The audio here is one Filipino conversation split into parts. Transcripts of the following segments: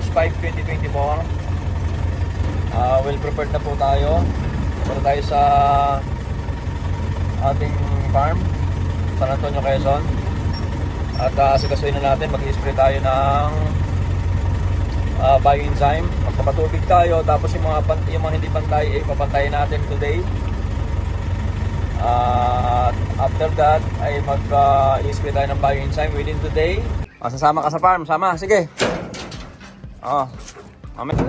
2024. Ah, well prepared na po tayo. Para tayo sa ating farm, San Antonio, Quezon. At uh, sikasuin na natin, mag-spray tayo ng uh, bioenzyme. Magpapatubig tayo, tapos yung mga, yung mga hindi pantay, eh, papantayin natin today. At after that, ay mag-spray tayo ng bioenzyme within today. Ah, sasama ka sa farm, sama, sige. Oo. Mamaya.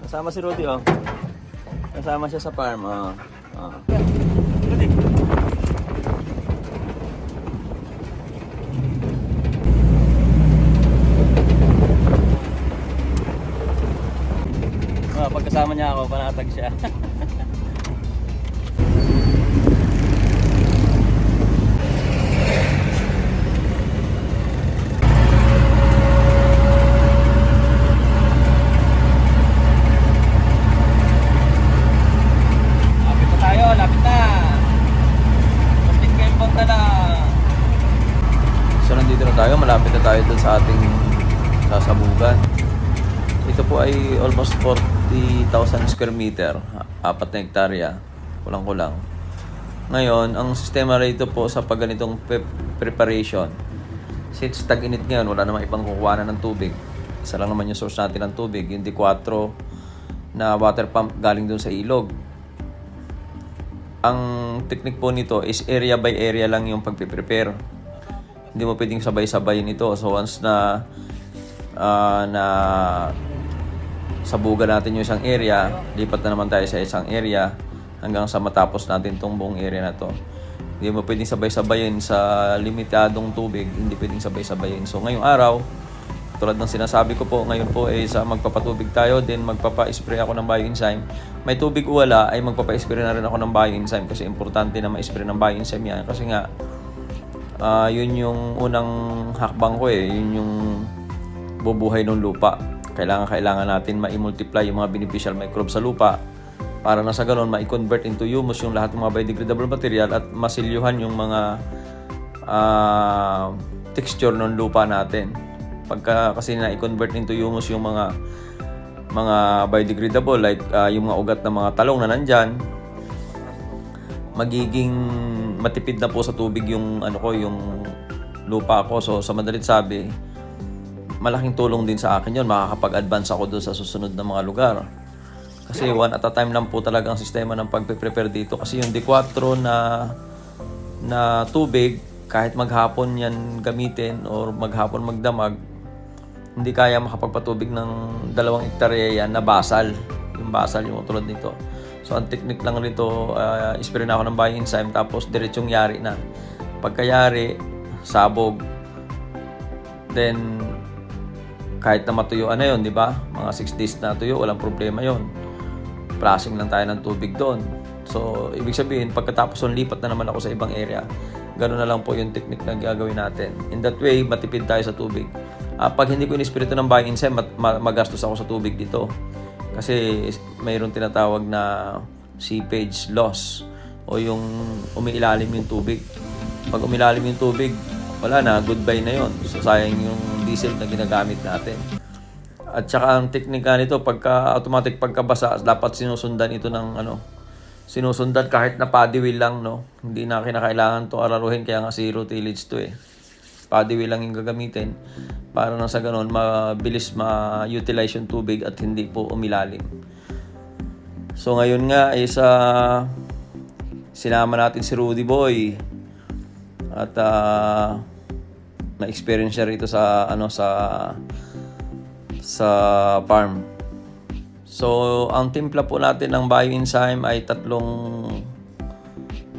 Kasama si Rudy, oh. Kasama siya sa farm, oh. oh. Rudy. Oh, pagkasama niya ako, panatag siya. Lapit na tayo, lapit na. Mastig kayong punta na. So nandito na tayo, malapit na tayo dun sa ating sasabugan. Ito po ay almost 40,000 square meter, apat na hektarya, kulang-kulang. Ngayon, ang sistema rito po sa pagganitong pe- preparation, since tag-init ngayon, wala namang ibang kukuha ng tubig. Isa lang naman yung source natin ng tubig, yung D4 na water pump galing dun sa ilog. Ang technique po nito is area by area lang yung pagpe-prepare. Hindi mo pwedeng sabay-sabayin ito. So once na ah, na sabugan natin yung isang area, lipat na naman tayo sa isang area hanggang sa matapos natin tong buong area na to. Hindi mo pwedeng sabay-sabayin sa limitadong tubig, hindi pwedeng sabay-sabayin. So ngayong araw, tulad ng sinasabi ko po, ngayon po ay sa magpapatubig tayo, then magpapa-spray ako ng bioenzyme. May tubig o wala, ay magpapa-spray na rin ako ng bioenzyme kasi importante na ma-spray ng bioenzyme yan. Kasi nga, ah yun yung unang hakbang ko eh, yun yung bubuhay ng lupa. Kailangan kailangan natin ma-multiply yung mga beneficial microbes sa lupa para na sa ganun ma-convert into humus yung lahat ng mga biodegradable material at masilyuhan yung mga ah, texture ng lupa natin. Pagka kasi na-convert into humus yung mga mga biodegradable like ah, yung mga ugat ng mga talong na nandyan, magiging matipid na po sa tubig yung ano ko yung lupa ko so sa madalit sabi malaking tulong din sa akin yon makakapag-advance ako doon sa susunod na mga lugar. Kasi one at a time lang po talaga ang sistema ng pagpe-prepare dito. Kasi yung D4 na na tubig kahit maghapon yan gamitin or maghapon magdamag hindi kaya makapagpatubig ng dalawang hektarya yan na basal. Yung basal yung tulad nito. So ang technique lang nito uh, ispray na ako ng bioenzyme tapos diretsong yari na. Pagkayari sabog. Then kahit na matuyuan na yon di ba? Mga 6 days na tuyo walang problema yon flashing lang tayo ng tubig doon. So ibig sabihin pagkatapos ng lipat na naman ako sa ibang area. Ganun na lang po yung technique na gagawin natin. In that way matipid tayo sa tubig. Ah, pag hindi ko inispirito ng bioenzyme mat- ma- magastos ako sa tubig dito. Kasi mayroon tinatawag na seepage loss. O yung umiilalim yung tubig. Pag umilalim yung tubig, wala na, goodbye na yon. So, sayang yung diesel na ginagamit natin. At saka ang teknika nito, pagka automatic pagkabasa, dapat sinusundan ito ng ano, sinusundan kahit na paddy wheel lang, no? Hindi na kinakailangan to araruhin, kaya nga zero tillage to eh. Paddy wheel lang yung gagamitin para na sa ganun, mabilis ma-utilize yung tubig at hindi po umilalim. So ngayon nga ay sa sinama natin si Rudy Boy at ah, na-experience siya rito sa ano sa sa farm. So ang timpla po natin ng bioenzyme ay tatlong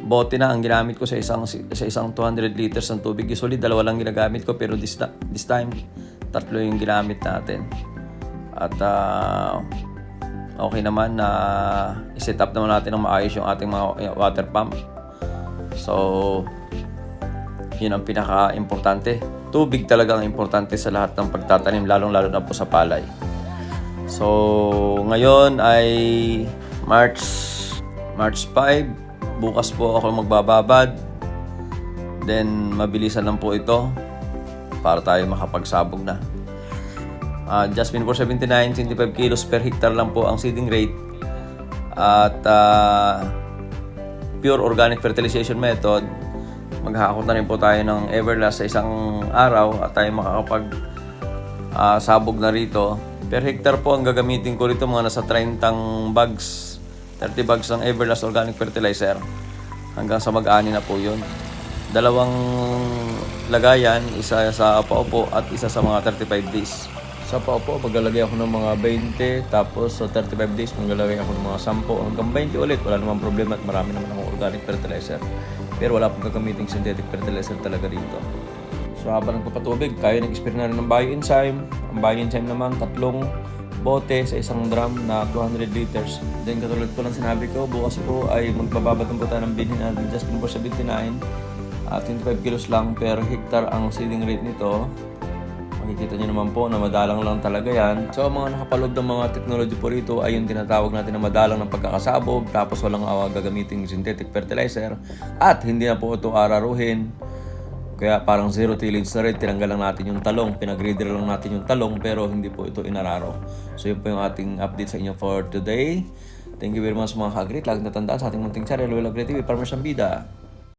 bote na ang ginamit ko sa isang sa isang 200 liters ng tubig. Usually dalawa lang ginagamit ko pero this this time tatlo yung ginamit natin. At ah, okay naman na i-set up naman natin ng maayos yung ating mga water pump. So yun ang pinaka-importante. Tubig talaga ang importante sa lahat ng pagtatanim, lalong-lalo na po sa palay. So, ngayon ay March March 5. Bukas po ako magbababad. Then, mabilisan lang po ito para tayo makapagsabog na. Ah, Jasmine 479, 25 kilos per hectare lang po ang seeding rate. At ah, pure organic fertilization method, maghahakot na rin po tayo ng Everlast sa isang araw at tayo makakapag ah, sabog na rito. Per hectare po ang gagamitin ko rito mga nasa 30 bags, 30 bags ng Everlast organic fertilizer hanggang sa mag-ani na po yun. Dalawang lagayan, isa sa paupo at isa sa mga 35 days. Sa paupo, maglalagay ako ng mga 20, tapos sa 35 days, maglalagay ako ng mga 10 hanggang 20 ulit. Wala namang problema at marami naman akong organic fertilizer. Pero wala pong gagamiting synthetic fertilizer talaga rito. So habang nagpapatubig, tayo nag-experience na rin ng bioenzyme. Ang bioenzyme naman, tatlong bote sa isang drum na 200 liters. Then katulad ko lang sinabi ko, bukas po ay magbababatong po tayo ng binhin natin just for 79. At 25 kilos lang per hectare ang seeding rate nito. Makikita nyo naman po na madalang lang talaga yan. So ang mga nakapaloob ng mga technology po rito ay yung tinatawag natin na madalang ng pagkakasabog tapos walang awa gagamiting synthetic fertilizer at hindi na po ito araruhin. Kaya parang zero tillage na rin, tinanggal lang natin yung talong, pinag-reader lang natin yung talong pero hindi po ito inararo. So yun po yung ating update sa inyo for today. Thank you very much mga kagrit. Laging natandaan sa ating munting channel, Will Agri TV, Farmers Ambida.